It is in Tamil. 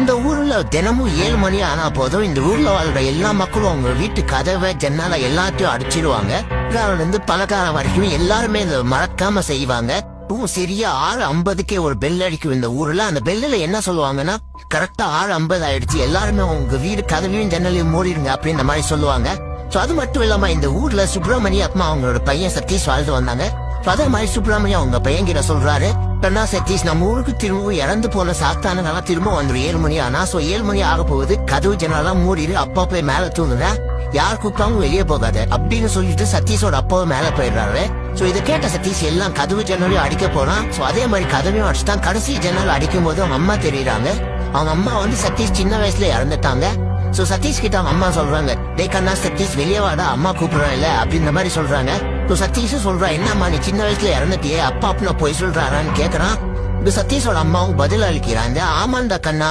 இந்த ஊர்ல தினமும் ஏழு மணி ஆனா போதும். இந்த ஊர்ல வாழ்ற எல்லா மக்களும் அவங்க வீட்டு கதவை ஜன்னால எல்லாத்தையும் அடிச்சிடுவாங்க இருந்து பலகாரம் வரைக்கும் எல்லாருமே இதை மறக்காம செய்வாங்க. இப்பவும் சரியா ஆறு ஐம்பதுக்கே ஒரு பெல் அடிக்கும் இந்த ஊர்ல. அந்த பெல்லில் என்ன சொல்லுவாங்கன்னா கரெக்டா ஆறு ஐம்பது ஆயிடுச்சு. எல்லாருமே உங்க வீடு கதவையும் ஜன்னலையும் மூடிடுங்க அப்படின்ற மாதிரி சொல்லுவாங்க. சோ அது மட்டும் இல்லாம இந்த ஊர்ல சுப்பிரமணிய அம்மா அவங்களோட பையன் சதீஷ் வாழ்ந்து வந்தாங்க. So மாதிரி சுப்பிரமணியம் அவங்க பையன் கிட்ட சொல்றாரு கண்ணா சதீஷ் நம்ம ஊருக்கு திரும்ப இறந்து போன சாத்தானுங்கெல்லாம் திரும்ப வந்துடும் ஏழு மணி ஆனா சோ ஏழு மணி ஆக போகுது. கதவு ஜன்னலாம் மூடிடு அப்பா போய் மேல தூங்குங்க. யார் கூப்பிட்டாலும் வெளியே போகாத அப்படின்னு சொல்லிட்டு சதீஷோட அப்பாவை மேல போயிடுறாரு. சோ இதை கேட்ட சதீஷ் எல்லாம் கதவு ஜன்னலையும் அடிக்க போறான். சோ அதே மாதிரி கதவையும் அடிச்சுதான் கடைசி ஜன்னல் அடிக்கும் போது அவங்க அம்மா தெரியுறாங்க. அவங்க அம்மா வந்து சதீஷ் சின்ன வயசுல இறந்துட்டாங்க. சோ சதீஷ் கிட்ட அவங்க அம்மா சொல்றாங்க டே கண்ணா சதீஷ் வெளியே வாடா அம்மா கூப்பிடுறா இல்ல அப்படின்ற மாதிரி சொல்றாங்க. நான் சதீஷ் சொல்றா என்னம்மா நீ சின்ன வயசுல இறந்துட்டியே அப்பா அப்பா போய் சொல்றாரான்னு கேக்குறான் இந்த சதீஷோட அம்மாவும் பதில் அளிக்கிறாங்க ஆமாண்டா கண்ணா